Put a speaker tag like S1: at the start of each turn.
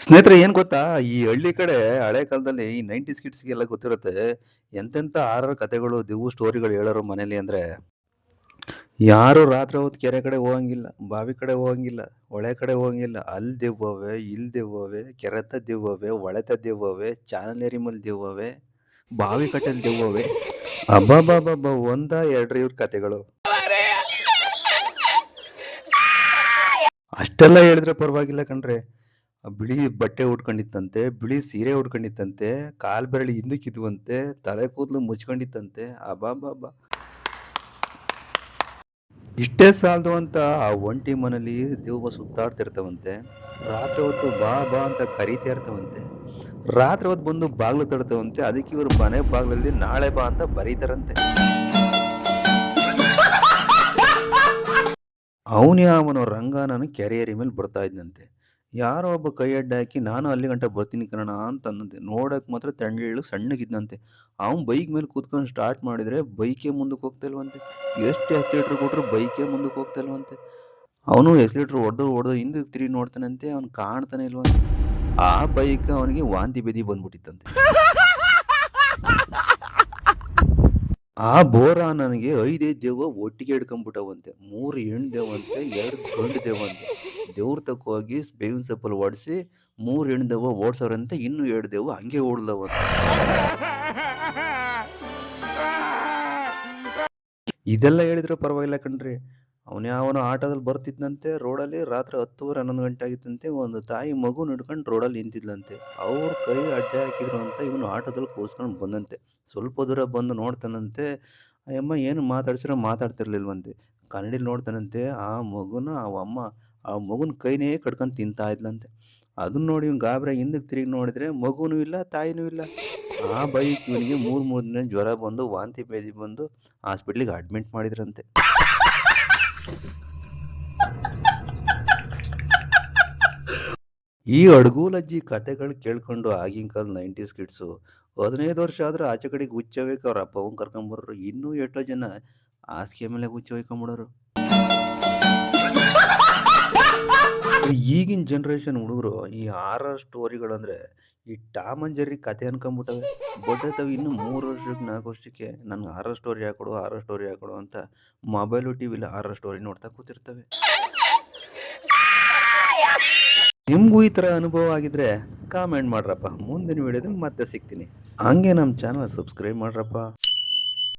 S1: ಸ್ನೇಹಿತರೆ ಏನು ಗೊತ್ತಾ? ಈ ಹಳ್ಳಿ ಕಡೆ ಹಳೆ ಕಾಲದಲ್ಲಿ ಈ 90ಸ್ ಕಿಡ್ಸ್‌ಗೆಲ್ಲ ಗೊತ್ತಿರುತ್ತೆ. ಎಂತೆಂಥ ಆರರ ಕಥೆಗಳು, ದಿವು ಸ್ಟೋರಿಗಳು ಹೇಳೋರು ಮನೇಲಿ ಅಂದರೆ ಯಾರು ರಾತ್ರಿ ಹೊತ್ತು ಕೆರೆ ಕಡೆ ಹೋಗಂಗಿಲ್ಲ, ಬಾವಿ ಕಡೆ ಹೋಗಂಗಿಲ್ಲ, ಹೊಳೆ ಕಡೆ ಹೋಗಂಗಿಲ್ಲ. ಅಲ್ಲಿ ದೆವ್ವವೆ, ಇಲ್ಲಿ ದೆವ್ವವೆ, ಕೆರೆತ ದೆವ್ವವೆ, ಹೊಳೆತ ದೆವ್ವವೆ, ಚಾನಲ್ ಏರಿಮಲ್ ದೆವ್ವವೆ, ಬಾವಿ ಕಟ್ಟೆಲ್ ದೆವ್ವವೆ. ಅಬ್ಬಬ್ಬಬ್ಬ ಒಂದಾ ಎರಡ್ರಿ ಇವ್ರ ಕತೆಗಳು ಅಷ್ಟೆಲ್ಲ ಹೇಳಿದ್ರೆ ಪರವಾಗಿಲ್ಲ ಕಣ್ರೀ. ಬಿಳಿ ಬಟ್ಟೆ ಉಟ್ಕೊಂಡಿತ್ತಂತೆ, ಬಿಳಿ ಸೀರೆ ಉಟ್ಕೊಂಡಿತ್ತಂತೆ, ಕಾಲ್ ಬೆರಳು ಹಿಂದಕ್ಕಿದ್ವಂತೆ, ತಲೆ ಕೂದಲು ಮುಚ್ಕೊಂಡಿತ್ತಂತೆ. ಬಾ ಇಷ್ಟೇ ಸಾಲದು ಅಂತ ಆ ಒಂಟಿ ಮನೇಲಿ ದೆವ್ವ ಸುತ್ತಾಡ್ತಿರ್ತವಂತೆ ರಾತ್ರಿ ಹೊತ್ತು ಬಾ ಬಾ ಅಂತ ಕರೀತಾ ಇರ್ತವಂತೆ ರಾತ್ರಿ ಹೊತ್ತು ಬಂದು ಬಾಗ್ಲು ತಡ್ತವಂತೆ ಅದಕ್ಕೆ ಇವರು ಮನೆ ಬಾಗ್ಲಲ್ಲಿ ನಾಳೆ ಬಾ ಅಂತ ಬರೀತಾರಂತೆ. ಅವನೇ ಅವನ ಕೆರೆ ಕೆರೆಯರಿ ಮೇಲೆ ಬರ್ತಾ ಇದ್ನಂತೆ. ಯಾರೋ ಒಬ್ಬ ಕೈ ಅಡ್ಡ ಹಾಕಿ, ನಾನು ಅಲ್ಲಿ ಗಂಟ ಬರ್ತೀನಿ ಕಣ ಅಂತ ಅಂದಂತೆ. ನೋಡೋಕೆ ಮಾತ್ರ ತೆಳ್ಳಗೆ ಸಣ್ಣಗಿದ್ದಂತೆ ಅವನು ಬೈಕ್ ಮೇಲೆ ಕೂತ್ಕೊಂಡು ಸ್ಟಾರ್ಟ್ ಮಾಡಿದರೆ ಬೈಕೇ ಮುಂದಕ್ಕೆ ಹೋಗ್ತಾ ಇಲ್ವಂತೆ. ಎಷ್ಟು ಎಕ್ಸಿಲೇಟ್ರ್ ಕೊಟ್ಟರು ಬೈಕೇ ಮುಂದಕ್ಕೆ ಹೋಗ್ತಾ ಇಲ್ವಂತೆ. ಅವನು ಎಕ್ಸಿಲೇಟ್ರ್ ಹೊಡೆದು ಹೊಡೆದು ಹಿಂದೆ ತಿರುಗಿ ನೋಡ್ತಾನಂತೆ. ಅವ್ನು ಕಾಣ್ತಾನೆ ಇಲ್ವಂತೆ. ಆ ಬೈಕ್ ಅವನಿಗೆ ವಾಂತಿ ಬೇದಿ ಬಂದ್ಬಿಟ್ಟಿತ್ತಂತೆ. ಆ ಬೋರ ನನಗೆ ಐದೈದು ದೇವ ಒಟ್ಟಿಗೆ ಹಿಡ್ಕೊಂಡ್ಬಿಟ್ಟವಂತೆ. ಮೂರು ಹೆಣ್ಣು ದೇವಂತೆ ಎರಡು ಗಂಡು ದೆವ್ವಂತೆ. ದೇವ್ರ ತಕ್ಕ ಹೋಗಿ ಬೇವಿನ ಸೊಪ್ಪಲ್ಲಿ ಹೊಡ್ಸಿ 3 ಹೆಣ್ಣು ದೆವ್ವ ಓಡ್ಸವ್ರಂತೆ. ಇನ್ನು ಎರಡು ದೇವ ಹಂಗೆ ಓಡ್ದವ ಇದೆಲ್ಲ ಹೇಳಿದ್ರೆ ಪರವಾಗಿಲ್ಲ ಕಣ್ರೀ. ಅವನ್ಯಾವನೋ ಆಟೋದಲ್ಲಿ ಬರ್ತಿದ್ನಂತೆ ರೋಡಲ್ಲಿ. ರಾತ್ರಿ 10:30, 11 ಗಂಟೆ ಆಗಿತ್ತಂತೆ. ಒಂದು ತಾಯಿ ಮಗು ಹಿಡ್ಕೊಂಡು ರೋಡಲ್ಲಿ ನಿಂತಿದ್ಲಂತೆ. ಅವ್ರ ಕೈ ಅಡ್ಡ ಹಾಕಿದ್ರು ಅಂತ ಇವನು ಆಟೋದಲ್ಲಿ ಕೂರಿಸ್ಕೊಂಡು ಬಂದಂತೆ. ಸ್ವಲ್ಪ ದೂರ ಬಂದು ನೋಡ್ತಾನಂತೆ. ಅಮ್ಮ ಏನು ಮಾತಾಡ್ಸಿರೋ ಮಾತಾಡ್ತಿರ್ಲಿಲ್ವಂತೆ. ಕನ್ನಡಿಲಿ ನೋಡ್ತಾನಂತೆ. ಆ ಮಗುನ ಅವಮ್ಮ ಆ ಮಗುನ ಕೈನೇ ಕಡ್ಕೊಂಡು ತಿಂತಾ ಇದ್ಲಂತೆ. ಅದನ್ನ ನೋಡಿ ಇವ್ನು ಗಾಬ್ರೆ ಹಿಂದಕ್ಕೆ ತಿರುಗಿ ನೋಡಿದ್ರೆ ಮಗುನೂ ಇಲ್ಲ, ತಾಯಿನೂ ಇಲ್ಲ. ಆ ಬೈಕ್ ಇವನಿಗೆ 3, 3 ದಿನ ಜ್ವರ ಬಂದು ವಾಂತಿ ಬೇದಿ ಬಂದು ಹಾಸ್ಪಿಟ್ಲಿಗೆ ಅಡ್ಮಿಟ್ ಮಾಡಿದ್ರಂತೆ. ಈ ಅಡ್ಗೂಲಜ್ಜಿ ಕತೆಗಳು ಕೇಳ್ಕೊಂಡು ಆಗಿನ ಕಾಲ 90ಸ್ ಕಿಡ್ಸು 15 ವರ್ಷ ಆದ್ರೂ ಆಚೆ ಕಡೆಗೆ ಹುಚ್ಚಬೇಕು ಅವ್ರ ಅಪ್ಪ ಅವ್ವನ್ನ ಕರ್ಕೊಂಬರೋರು. ಇನ್ನೂ ಎಷ್ಟೋ ಜನ ಹಾಸಿಗೆ ಮೇಲೆ ಹುಚ್ಚ ಹೊಯ್ಕೊಂಬಿಡೋರು. ಈಗಿನ ಜನ್ರೇಷನ್ ಹುಡುಗರು ಈ ಹಾರರ್ ಸ್ಟೋರಿಗಳಂದರೆ ಈ ಟಾಮ್ ಅಂಡ್ ಜೆರ್ರಿ ಅನ್ಕೊಂಬಿಟ್ಟವೆ ಬಟ್ ದೊಡ್ಡತಾವ ಇನ್ನು ಮೂರು ವರ್ಷಕ್ಕೆ ನಾಲ್ಕು ವರ್ಷಕ್ಕೆ ನನ್ಗೆ ಹಾರರ್ ಸ್ಟೋರಿ ಹಾಕೊಡು, ಹಾರರ್ ಸ್ಟೋರಿ ಹಾಕೊಡು ಅಂತ ಮೊಬೈಲು, ಟಿವಿಲಿ ಹಾರರ್ ಸ್ಟೋರಿ ನೋಡ್ತಾ ಕೂತಿರ್ತವೆ. ನಿಮಗೂ ಈ ಥರ ಅನುಭವ ಆಗಿದ್ರೆ ಕಾಮೆಂಟ್ ಮಾಡ್ರಪ್ಪ. ಮುಂದಿನ ವಿಡಿಯೋದಲ್ಲಿ ಮತ್ತೆ ಸಿಗ್ತೀನಿ. ಹಂಗೆ ನಮ್ಮ ಚಾನಲ್ ಸಬ್ಸ್ಕ್ರೈಬ್ ಮಾಡ್ರಪ್ಪ.